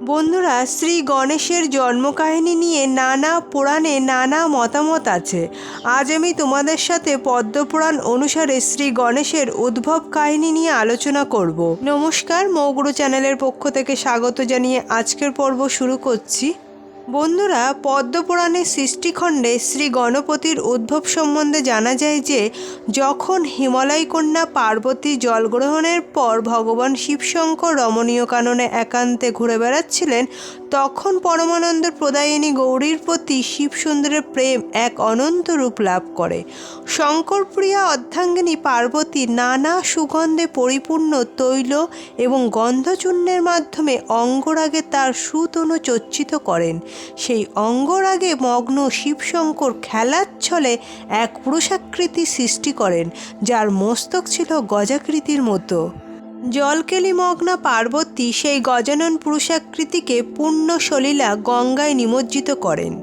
বন্ধুরা, শ্রী গণেশের জন্মকাহিনী নিয়ে নানা পুরাণে নানা মতামত আছে। আজ আমি তোমাদের সাথে পদ্মপুরাণ অনুসারে শ্রী গণেশের উদ্ভব কাহিনী নিয়ে আলোচনা করব। নমস্কার, মৌগুরু চ্যানেলের পক্ষ থেকে স্বাগত জানিয়ে আজকের পর্ব শুরু করছি। বন্ধুরা, পদ্মপুরাণের সৃষ্টিখণ্ডে শ্রী গণপতির উদ্ভব সম্বন্ধে জানা যায় যে, যখন হিমালয় কন্যা পার্বতী জলগ্রহণের পর ভগবান শিবশঙ্কর রমণীয় কাননে একান্তে ঘুরে বেড়াচ্ছিলেন, তখন পরমানন্দ প্রদায়িনী গৌরীর প্রতি শিবসুন্দরের প্রেম এক অনন্ত রূপ লাভ করে। শঙ্করপ্রিয়া অর্ধাঙ্গিনী পার্বতী নানা সুগন্ধে পরিপূর্ণ তৈল এবং গন্ধচূর্ণের মাধ্যমে অঙ্গরাগে তার সুতনু চচ্চিত করেন। সেই অঙ্গরাগে মগ্ন শিবশঙ্কর খেলার ছলে এক পুরুষাকৃতি সৃষ্টি করেন, যার মস্তক ছিল গজাকৃতির মতো। জলকেলি মগ্না পার্বতী সেই গজানন পুরুষাকৃতিকে পূর্ণ সলীলা গঙ্গায় নিমজ্জিত করেন।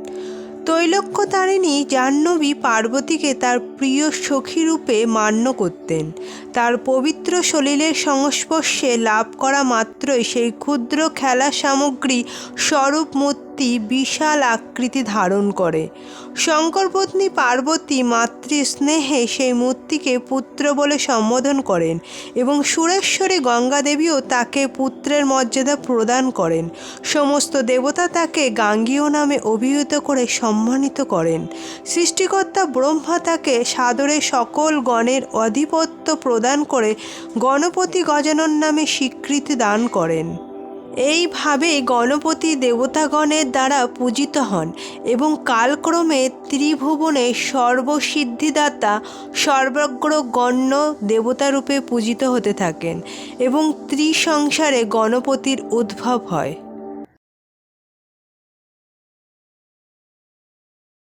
তৈলক্য তারিণী জাহ্নবী পার্বতীকে তার প্রিয় সখীরূপে মান্য করতেন। তার পবিত্র সলিলের সংস্পর্শে লাভ করা মাত্রই সেই ক্ষুদ্র খেলা সামগ্রী স্বরূপ মূর্তি বিশাল আকৃতি ধারণ করে। শঙ্করপত্নী পার্বতী মাতৃ স্নেহে সেই মূর্তিকে পুত্র বলে সম্বোধন করেন এবং সুরেশ্বরী গঙ্গাদেবীও তাকে পুত্রের মর্যাদা প্রদান করেন। সমস্ত দেবতা তাকে গাঙ্গীয় নামে অভিহিত করে সম্মানিত করেন। সৃষ্টিকর্তা ব্রহ্মা তাকে সাদরে সকল গণের অধিপত্য প্রদান করে গণপতি গজানন নামে স্বীকৃতি দান করেন। এইভাবে গণপতি দেবতাগণের দ্বারা পূজিত হন এবং কালক্রমে ত্রিভুবনে সর্বসিদ্ধিদাতা সর্বগ্র গণ্য দেবতারূপে পূজিত হতে থাকেন এবং ত্রিসংসারে গণপতির উদ্ভব হয়।